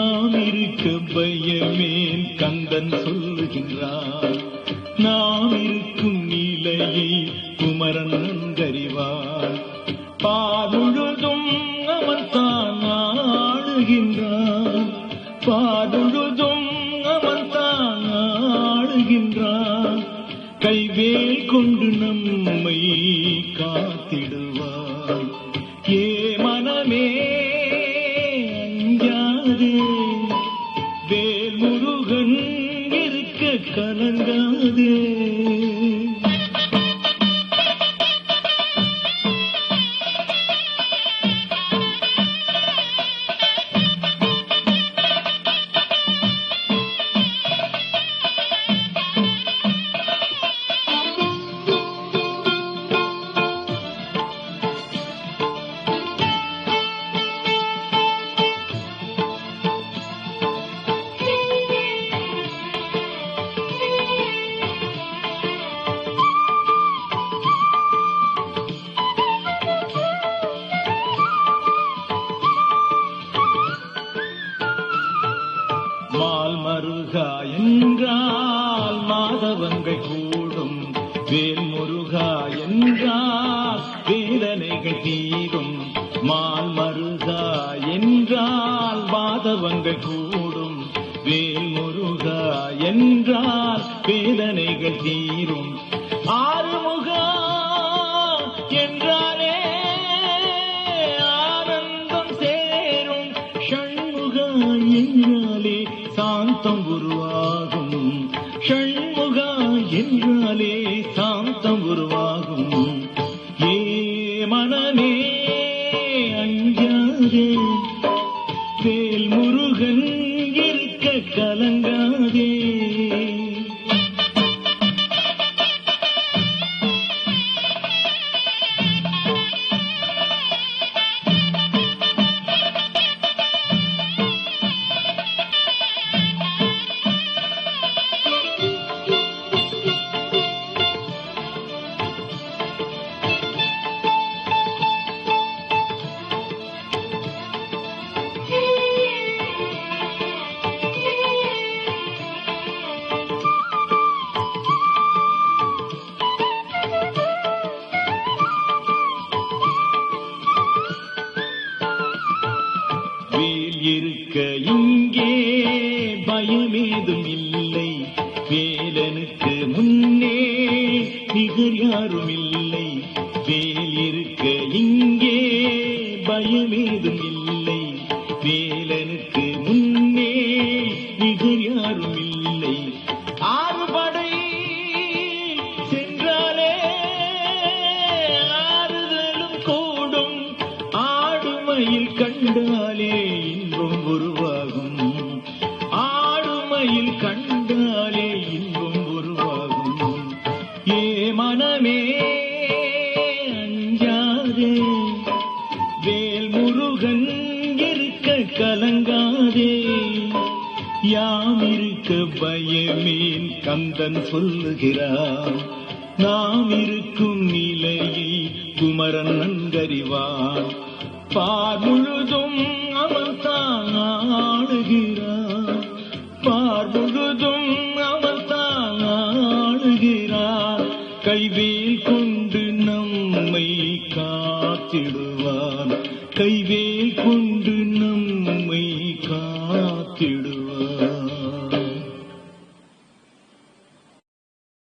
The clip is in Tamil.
நாம் இருக்க பயமேன் கந்தன் சொல்லுகின்றான் நாம் இருக்கும் நிலையை குமரன் நன்கறிவார் பாதுழுதும் அவன் தான் ஆளுகின்றான் பாதுழுதும் அவன் தான் ஆளுகின்றான் கைவேல் கொண்டு நம் முருகா என்றால் மாதவங்கள் கூடும். வேல் முருகா என்றால் வேதனைகள் தீரும். மால் மருகா என்றால் மாதவங்கள் கூடும். வேல் முருகா என்றால் வேதனைகள் தீரும். என்றாலே சாந்தம் உருவாகும். ஏ மனமே அஞ்சாதே வேல் முருகன் வேல் இருக்க இங்கே பயமேதும் இல்லை வேலனுக்கு முன்னே நிகர் யாரும் இல்லை வேல் இருக்க இங்கே பயமேதும் இல்லை வேலனுக்கு முன்னே நிகர் யாரும் இல்லை ஆறுபடை சென்றாலே ஆறுதலும் கூடும். ஆடுமையில் கண்டாலே யாம் இருக்க பயமேன் கந்தன் சொல்லுகிறான். நாம் இருக்கும் நிலையை குமரன் நன்கறிவான். பார் முழுதும் அவன் தான் ஆளுகிறான். பார் முழுதும் அவன் தான் ஆளுகிறான். கைவேல் கொண்டு நம்மை காத்திடுவான். கைவேல்